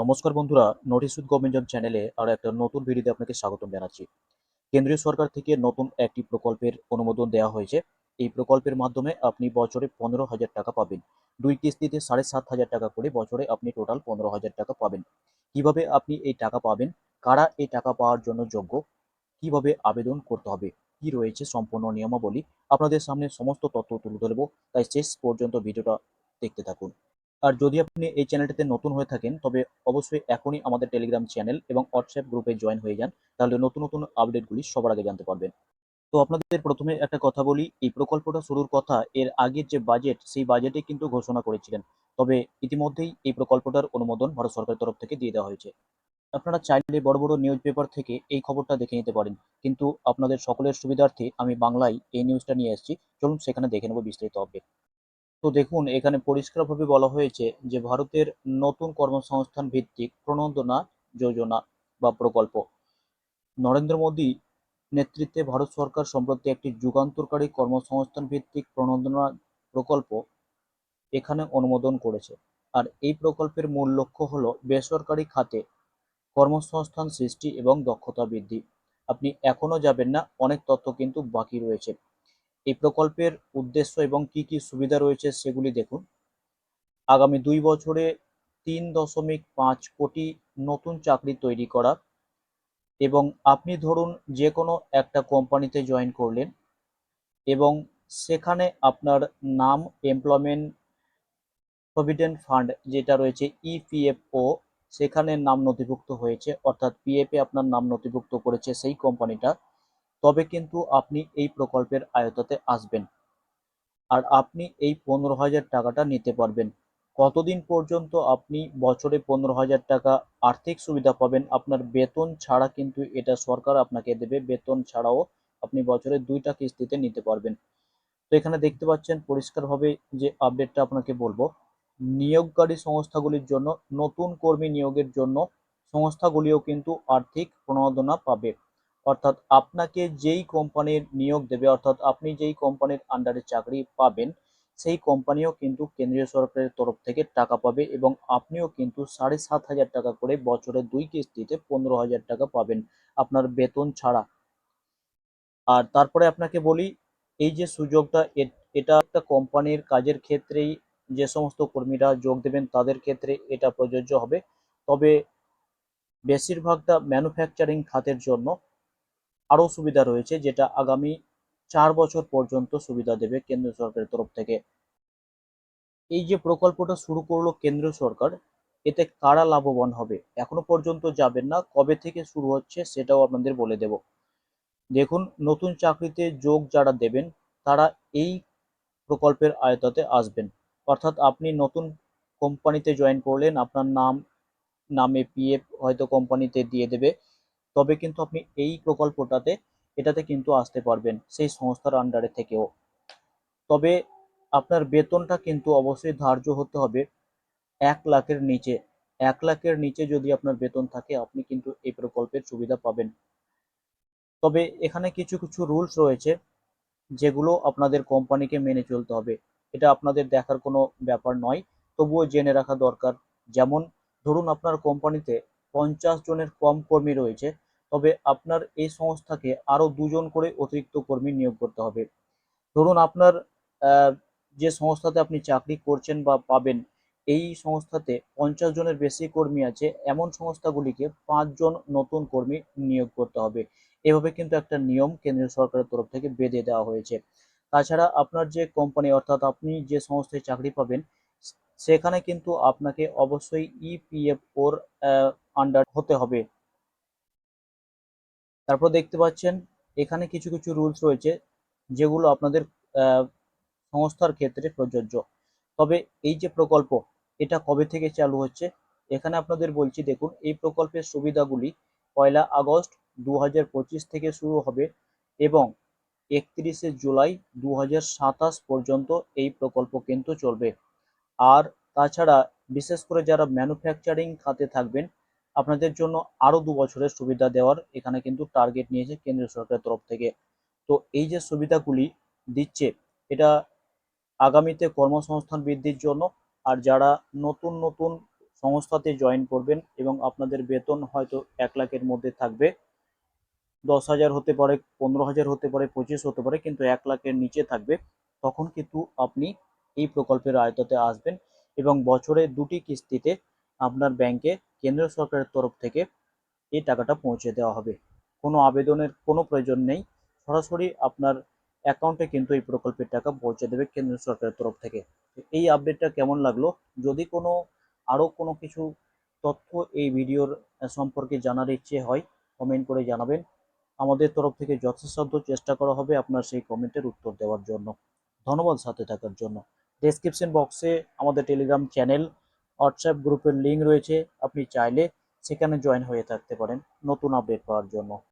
নমস্কার বন্ধুরা notice with government চ্যানেলে আরও একটা নতুন ভিডিওতে আপনাকে স্বাগতম জানাচ্ছি। কেন্দ্রীয় সরকার থেকে নতুন একটি প্রকল্পের অনুমোদন দেওয়া হয়েছে। এই প্রকল্পের মাধ্যমে আপনি বছরে পনেরো হাজার টাকা পাবেন। দুই কিস্তিতে সাড়ে সাত হাজার টাকা করে বছরে আপনি টোটাল পনেরো হাজার টাকা পাবেন। কীভাবে আপনি এই টাকা পাবেন? কারা এই টাকা পাওয়ার জন্য যোগ্য? কীভাবে আবেদন করতে হবে? কি রয়েছে সম্পূর্ণ নিয়মাবলী? আপনাদের সামনে সমস্ত তথ্য তুলে ধরবো। তাই শেষ পর্যন্ত ভিডিওটা দেখতে থাকুন। আর যদি আপনি এই চ্যানেলটিতে নতুন হয়ে থাকেন, তবে অবশ্যই এখনই আমাদের টেলিগ্রাম চ্যানেল এবং হোয়াটসঅ্যাপ গ্রুপে জয়েন হয়ে যান, তাহলে নতুন নতুন আপডেটগুলি সবার আগে জানতে পারবেন। তো আপনাদের প্রথমে একটা কথা বলি, এই প্রকল্পটা শুরুর কথা, এর আগের যে বাজেট সেই বাজেটে কিন্তু ঘোষণা করেছিলেন। তবে ইতিমধ্যেই এই প্রকল্পটার অনুমোদন ভারত সরকারের তরফ থেকে দিয়ে দেওয়া হয়েছে। আপনারা চাইলে বড় বড় নিউজ পেপার থেকে এই খবরটা দেখে নিতে পারেন। কিন্তু আপনাদের সকলের সুবিধার্থে আমি বাংলায় এই নিউজটা নিয়ে এসেছি। চলুন সেখানে দেখে নেব বিস্তারিত আপডেট তো দেখুন, এখানে পরিষ্কারভাবে বলা হয়েছে যে ভারতের নতুন কর্মসংস্থান ভিত্তিক প্রণোদনা যোজনা বা প্রকল্প। নরেন্দ্র মোদী নেতৃত্বে ভারত সরকার সম্প্রতি একটি যুগান্তরকারী কর্মসংস্থান ভিত্তিক প্রণোদনা প্রকল্প এখানে অনুমোদন করেছে। আর এই প্রকল্পের মূল লক্ষ্য হলো বেসরকারি খাতে কর্মসংস্থান সৃষ্টি এবং দক্ষতা বৃদ্ধি। আপনি এখনও যাবেন না, অনেক তথ্য কিন্তু বাকি রয়েছে। এই প্রকল্পের উদ্দেশ্য এবং কি কি সুবিধা রয়েছে সেগুলি দেখুন। আগামী দুই বছরে তিন দশমিক পাঁচ কোটি নতুন চাকরি তৈরি করা এবং আপনি ধরুন যে কোনো একটা কোম্পানিতে জয়েন করলেন এবং সেখানে আপনার নাম এমপ্লয়মেন্ট প্রভিডেন্ট ফান্ড যেটা রয়েছে ইপিএফও সেখানে নাম নথিভুক্ত হয়েছে, অর্থাৎ পিএফে আপনার নাম নথিভুক্ত করেছে সেই কোম্পানিটা। তবে কিন্তু আপনি এই প্রকল্পের আয়তাতে আসবেন। আর আপনি এই পনেরো হাজার টাকাটা নিতে পারবেন। কতদিন পর্যন্ত আপনি বছরে পনেরো হাজার টাকা আর্থিক সুবিধা পাবেন, আপনার বেতন ছাড়া কিন্তু এটা সরকার আপনাকে দেবে। বেতন ছাড়াও আপনি বছরে দুইটা কিস্তিতে নিতে পারবেন। তো এখানে দেখতে পাচ্ছেন পরিষ্কারভাবে যে আপডেটটা আপনাকে বলব। নিয়োগকারী সংস্থাগুলির জন্য, নতুন কর্মী নিয়োগের জন্য সংস্থাগুলিও কিন্তু আর্থিক প্রণোদনা পাবে। অর্থাৎ আপনাকে যেই কোম্পানির নিয়োগ দেবে, অর্থাৎ আপনি যেই কোম্পানির আন্ডারে চাকরি পাবেন, সেই কোম্পানিও কিন্তু কেন্দ্রীয় সরকারের তরফ থেকে টাকা পাবে এবং আপনিও কিন্তু সাড়ে সাত হাজার টাকা করে বছরে দুই কিস্তিতে পনেরো হাজার টাকা পাবেন আপনার বেতন ছাড়া। আর তারপরে আপনাকে বলি, এই যে সুযোগটা এটা একটা কোম্পানির কাজের ক্ষেত্রেই যে সমস্ত কর্মীরা যোগ দেবেন, তাদের ক্ষেত্রে এটা প্রযোজ্য হবে। তবে বেশিরভাগটা ম্যানুফ্যাকচারিং খাতের জন্য আরও সুবিধা রয়েছে, যেটা আগামী চার বছর পর্যন্ত সুবিধা দেবে কেন্দ্র সরকারের তরফ থেকে। এই যে প্রকল্পটা শুরু করল কেন্দ্র সরকার, এতে কারা লাভবান হবে, এখনও পর্যন্ত যাবেন না, কবে থেকে শুরু হচ্ছে সেটাও আপনাদের বলে দেব। দেখুন, নতুন চাকরিতে যোগ যারা দেবেন, তারা এই প্রকল্পের আয়তাতে আসবেন। অর্থাৎ আপনি নতুন কোম্পানিতে জয়েন করলেন, আপনার নাম, নামে পিএফ হয়তো কোম্পানিতে দিয়ে দেবে তবে কিন্তু আপনি এই প্রকল্পটাতে, এটাতে কিন্তু আসতে পারবেন সেই সংস্থার আন্ডারে থেকেও। তবে আপনার বেতনটা কিন্তু অবশ্যই ধার্য হতে হবে এক লাখের নিচে। এক লাখের নিচে যদি আপনার বেতন থাকে, আপনি কিন্তু এই প্রকল্পের সুবিধা পাবেন। তবে এখানে কিছু কিছু রুলস রয়েছে যেগুলো আপনাদের কোম্পানিকে মেনে চলতে হবে। এটা আপনাদের দেখার কোনো ব্যাপার নয়, তবুও জেনে রাখা দরকার। যেমন ধরুন, আপনার কোম্পানিতে পঞ্চাশ জনের কম কর্মী রয়েছে তবে আপনার এই সংস্থাকে আরও দুজন করে অতিরিক্ত কর্মী নিয়োগ করতে হবে। ধরুন আপনার যে সংস্থাতে আপনি চাকরি করছেন বা পাবেন, এই সংস্থাতে পঞ্চাশ জনের বেশি কর্মী আছে, এমন সংস্থাগুলিকে পাঁচজন নতুন কর্মী নিয়োগ করতে হবে। এভাবে কিন্তু একটা নিয়ম কেন্দ্রীয় সরকারের তরফ থেকে বেঁধে দেওয়া হয়েছে। তাছাড়া আপনার যে কোম্পানি অর্থাৎ আপনি যে সংস্থায় চাকরি পাবেন, সেখানে কিন্তু আপনাকে অবশ্যই ইপিএফ ওর আন্ডার হতে হবে। তারপর দেখতে পাচ্ছেন, এখানে কিছু কিছু রুলস রয়েছে যেগুলো আপনাদের সংস্থার ক্ষেত্রে প্রযোজ্য। তবে এই যে প্রকল্প, এটা কবে থেকে চালু হচ্ছে? এখানে আপনাদের বলছি, দেখুন, এই প্রকল্পের সুবিধাগুলি পয়লা আগস্ট দু হাজার পঁচিশ থেকে শুরু হবে এবং একত্রিশে জুলাই দু হাজার সাতাশ পর্যন্ত এই প্রকল্প কিন্তু চলবে। আর তাছাড়া বিশেষ করে যারা ম্যানুফ্যাকচারিং খাতে থাকবেন আপনাদের জন্য আরও দু বছরের সুবিধা দেওয়ার এখানে কিন্তু টার্গেট নিয়েছে কেন্দ্রীয় সরকারের তরফ থেকে। তো এই যে সুবিধাগুলি দিচ্ছে, এটা আগামীতে কর্মসংস্থান বৃদ্ধির জন্য আর যারা নতুন নতুন সংস্থাতে জয়েন করবেন এবং আপনাদের বেতন হয়তো এক লাখের মধ্যে থাকবে, দশ হাজার হতে পারে, পনেরো হাজার হতে পারে, পঁচিশ হতে পারে, কিন্তু এক লাখের নিচে থাকবে, তখন কিন্তু আপনি এই প্রকল্পের আয়তাতে আসবেন এবং বছরে দুটি কিস্তিতে আপনার ব্যাংকে কেন্দ্র সরকারের তরফ থেকে এই টাকাটা পৌঁছে দেওয়া হবে। কোনো আবেদনের কোনো প্রয়োজন নেই। সরাসরি আপনার অ্যাকাউন্টে কিন্তু এই প্রকল্পের টাকা পৌঁছে দেবে কেন্দ্র সরকারের তরফ থেকে। এই আপডেটটা কেমন লাগল? যদি কোনো, আরও কোনো কিছু তথ্য এই ভিডিওর সম্পর্কে জানার ইচ্ছে হয় কমেন্ট করে জানাবেন। আমাদের তরফ থেকে যথাসাধ্য চেষ্টা করা হবে আপনার সেই কমেন্টের উত্তর দেওয়ার জন্য। ধন্যবাদ সাথে থাকার জন্য। ডেসক্রিপশন বক্সে আমাদের টেলিগ্রাম চ্যানেল হোয়াটসঅ্যাপ গ্রুপের লিঙ্ক রয়েছে, আপনি চাইলে সেখানে জয়েন হয়ে থাকতে পারেন নতুন আপডেট পাওয়ার জন্য।